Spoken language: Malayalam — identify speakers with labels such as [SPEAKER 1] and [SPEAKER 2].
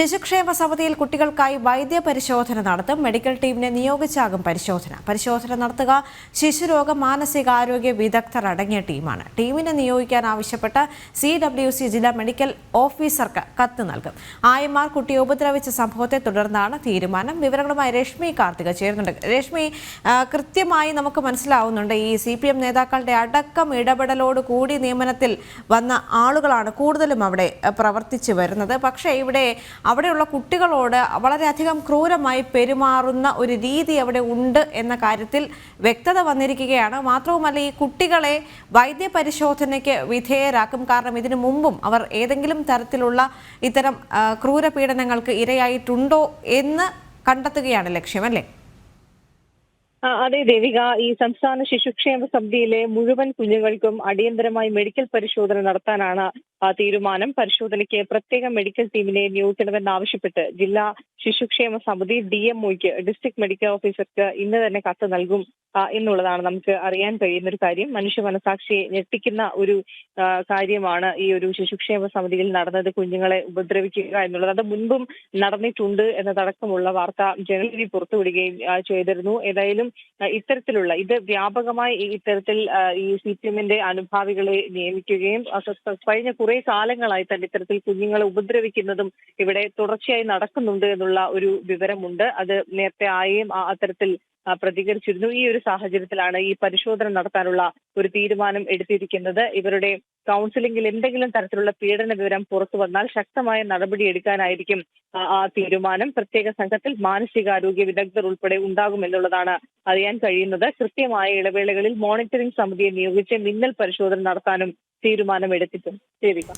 [SPEAKER 1] ശിശുക്ഷേമ സമിതിയിൽ കുട്ടികൾക്കായി വൈദ്യ പരിശോധന നടത്തും. മെഡിക്കൽ ടീമിനെ നിയോഗിച്ചാകും പരിശോധന. പരിശോധന നടത്തുക ശിശുരോഗ മാനസികാരോഗ്യ വിദഗ്ധർ അടങ്ങിയ ടീമാണ്. ടീമിനെ നിയോഗിക്കാൻ ആവശ്യപ്പെട്ട് സി ഡബ്ല്യു സി ജില്ലാ മെഡിക്കൽ ഓഫീസർക്ക് കത്ത് നൽകും. ആയമാർ കുട്ടിയെ ഉപദ്രവിച്ച സംഭവത്തെ തുടർന്നാണ് തീരുമാനം. വിവരങ്ങളുമായി രശ്മി കാർത്തിക ചേരുന്നുണ്ട്. രശ്മി കൃത്യമായി നമുക്ക് മനസ്സിലാവുന്നുണ്ട് ഈ സി പി എം നേതാക്കളുടെ അടക്കം ഇടപെടലോട് കൂടി നിയമനത്തിൽ വന്ന ആളുകളാണ് കൂടുതലും അവിടെ പ്രവർത്തിച്ചു വരുന്നത്. പക്ഷേ ഇവിടെ അവിടെയുള്ള കുട്ടികളോട് വളരെയധികം ക്രൂരമായി പെരുമാറുന്ന ഒരു രീതി അവിടെ ഉണ്ട് എന്ന കാര്യത്തിൽ വ്യക്തത വന്നിരിക്കുകയാണ്. മാത്രവുമല്ല ഈ കുട്ടികളെ വൈദ്യപരിശോധനയ്ക്ക് വിധേയരാക്കും. കാരണം ഇതിനു മുമ്പും അവർ ഏതെങ്കിലും തരത്തിലുള്ള ഇത്തരം ക്രൂരപീഡനങ്ങൾക്ക് ഇരയായിട്ടുണ്ടോ എന്ന് കണ്ടെത്തുകയാണ് ലക്ഷ്യം അല്ലേ?
[SPEAKER 2] അതെ ദേവിക. ഈ സംസ്ഥാന ശിശുക്ഷേമ സമിതിയിലെ മുഴുവൻ കുഞ്ഞുങ്ങൾക്കും അടിയന്തരമായി മെഡിക്കൽ പരിശോധന നടത്താനാണ് തീരുമാനം. പരിശോധനയ്ക്ക് പ്രത്യേക മെഡിക്കൽ ടീമിനെ നിയോഗിക്കണമെന്നാവശ്യപ്പെട്ട് ജില്ലാ ശിശുക്ഷേമ സമിതി ഡി എം ഒയ്ക്ക് ഡിസ്ട്രിക്ട് മെഡിക്കൽ ഓഫീസർക്ക് ഇന്ന് തന്നെ കത്ത് നൽകും. എന്നുള്ളതാണ് നമുക്ക് അറിയാൻ കഴിയുന്ന ഒരു കാര്യം. മനുഷ്യ മനസാക്ഷിയെ ഞെട്ടിക്കുന്ന ഒരു കാര്യമാണ് ഈ ഒരു ശിശുക്ഷേമ സമിതിയിൽ നടന്നത്. കുഞ്ഞുങ്ങളെ ഉപദ്രവിക്കുക എന്നുള്ളത്. അത് മുൻപും നടന്നിട്ടുണ്ട് എന്നതടക്കമുള്ള വാർത്ത ജനവിധി പുറത്തുവിടുകയും ചെയ്തിരുന്നു. ഏതായാലും ഇത്തരത്തിലുള്ള ഇത് വ്യാപകമായി ഇത്തരത്തിൽ ഈ സി പി എമ്മിന്റെ അനുഭാവികളെ നിയമിക്കുകയും കഴിഞ്ഞ കുറെ കാലങ്ങളായി തന്നെ ഇത്തരത്തിൽ കുഞ്ഞുങ്ങളെ ഉപദ്രവിക്കുന്നതും ഇവിടെ തുടർച്ചയായി നടക്കുന്നുണ്ട് എന്നുള്ള ഒരു വിവരമുണ്ട്. അത് നേരത്തെ ആയേയും അത്തരത്തിൽ പ്രതികരിച്ചിരുന്നു. ഈ ഒരു സാഹചര്യത്തിലാണ് ഈ പരിശോധന നടത്താനുള്ള ഒരു തീരുമാനം എടുത്തിരിക്കുന്നത്. ഇവരുടെ കൗൺസിലിംഗിൽ എന്തെങ്കിലും തരത്തിലുള്ള പീഡന വിവരം പുറത്തു വന്നാൽ ശക്തമായ നടപടി എടുക്കാനായിരിക്കും ആ, തീരുമാനം. പ്രത്യേക സംഘത്തിൽ മാനസികാരോഗ്യ വിദഗ്ധർ ഉൾപ്പെടെ ഉണ്ടാകുമെന്നുള്ളതാണ് അറിയാൻ കഴിയുന്നത്. കൃത്യമായ ഇടവേളകളിൽ മോണിറ്ററിംഗ് സമിതിയെ നിയോഗിച്ച് മിന്നൽ പരിശോധന നടത്താനും തീരുമാനമെടുത്തിട്ടുണ്ട്. ദേവിക.